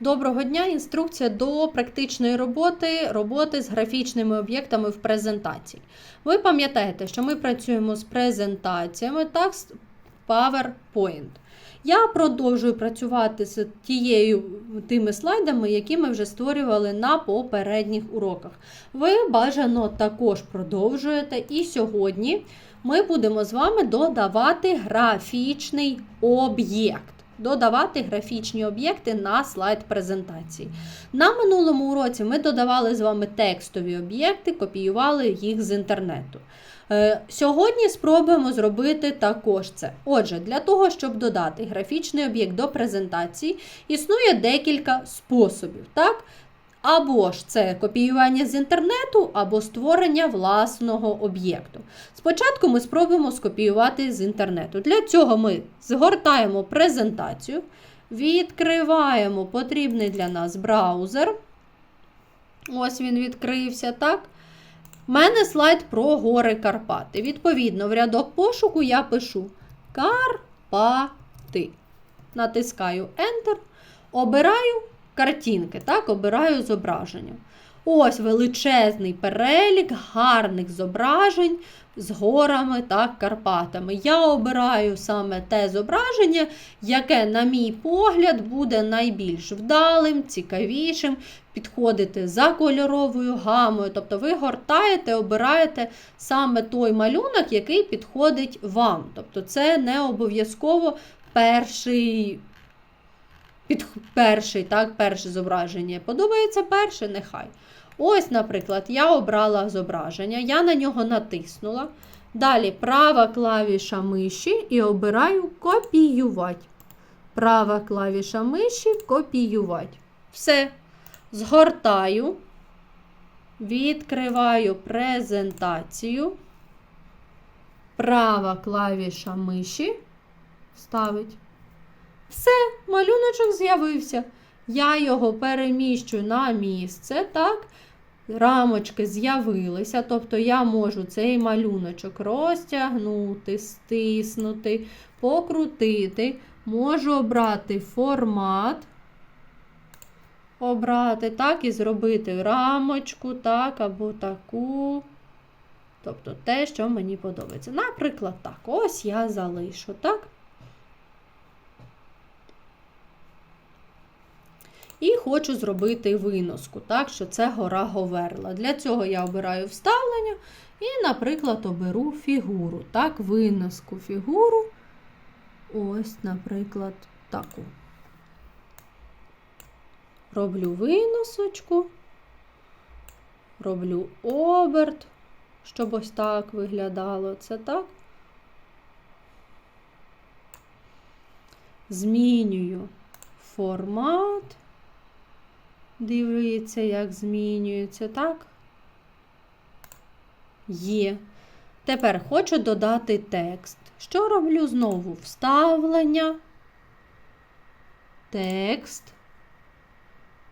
Доброго дня! Інструкція до практичної роботи, роботи з графічними об'єктами в презентації. Ви пам'ятаєте, що ми працюємо з презентаціями так, з PowerPoint. Я продовжую працювати з тією тими слайдами, які ми вже створювали на попередніх уроках. Ви бажано також продовжуєте, і сьогодні ми будемо з вами додавати графічний об'єкт. Додавати графічні об'єкти на слайд презентації. На минулому уроці ми додавали з вами текстові об'єкти, копіювали їх з інтернету. Е, Сьогодні спробуємо зробити також це. Отже, для того, щоб додати графічний об'єкт до презентації, існує декілька способів. Так? Або ж це копіювання з інтернету, або створення власного об'єкту. Спочатку ми спробуємо скопіювати з інтернету. Для цього ми згортаємо презентацію, відкриваємо потрібний для нас браузер. Ось він відкрився, так? У мене слайд про гори Карпати. Відповідно, в рядок пошуку я пишу Карпати. Натискаю Enter, обираю картинки, так, обираю зображення. Ось величезний перелік гарних зображень з горами та Карпатами. Я обираю саме те зображення, яке, на мій погляд, буде найбільш вдалим, цікавішим, підходити за кольоровою гамою. Тобто ви гортаєте, обираєте саме той малюнок, який підходить вам. Тобто це не обов'язково перший. Під перший, так, перше зображення. Подобається перше, нехай. Ось, наприклад, я обрала зображення, я на нього натиснула. Далі права клавіша миші і обираю копіювати. Права клавіша миші копіювати. Все. Згортаю, відкриваю презентацію. Права клавіша миші ставить. Все, малюночок з'явився. Я його переміщу на місце, так? Рамочки з'явилися, тобто я можу цей малюночок розтягнути, стиснути, покрутити. Можу обрати формат, обрати так, і зробити рамочку, так, або таку. Тобто те, що мені подобається. Наприклад, так, ось я залишу, так? І хочу зробити виноску, так, що це гора Говерла. Для цього я обираю вставлення і, наприклад, оберу фігуру. Так, виноску фігуру. Ось, наприклад, таку. Роблю виносочку, роблю оберт, щоб ось так виглядало. Це так. Змінюю формат. Дивіться, як змінюється, так? Є. Тепер хочу додати текст. Що роблю знову? Вставлення, текст.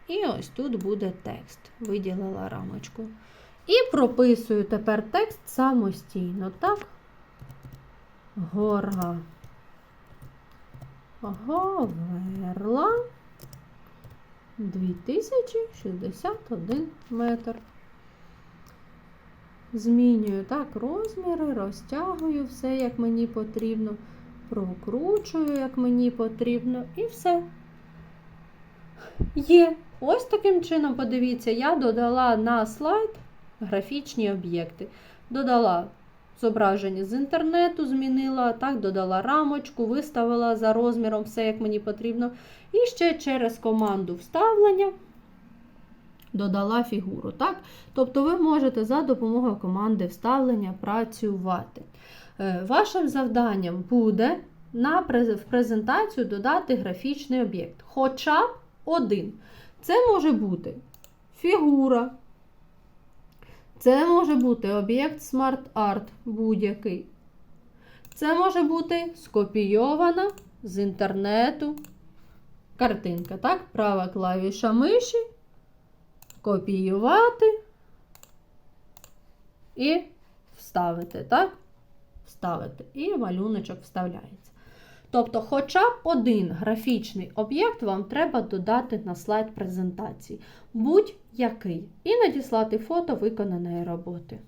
І ось тут буде текст. Виділила рамочку. І прописую тепер текст самостійно, так? Гора. Говерла. 2061 метр. Змінюю так розміри, розтягую все, як мені потрібно, прокручую, як мені потрібно, і все. Є. Ось таким чином, подивіться, я додала на слайд графічні об'єкти. Додала зображення з інтернету, змінила, так, додала рамочку, виставила за розміром все, як мені потрібно. І ще через команду вставлення додала фігуру. Так? Тобто ви можете за допомогою команди вставлення працювати. Е, Вашим завданням буде на в презентацію додати графічний об'єкт. Хоча б один. Це може бути фігура. Це може бути об'єкт Art будь-який. Це може бути скопійована з інтернету картинка. Так? Права клавіша миші, копіювати і вставити. так? Вставити. І малюночок вставляється. Тобто, хоча б один графічний об'єкт вам треба додати на слайд презентації, будь-який, і надіслати фото виконаної роботи.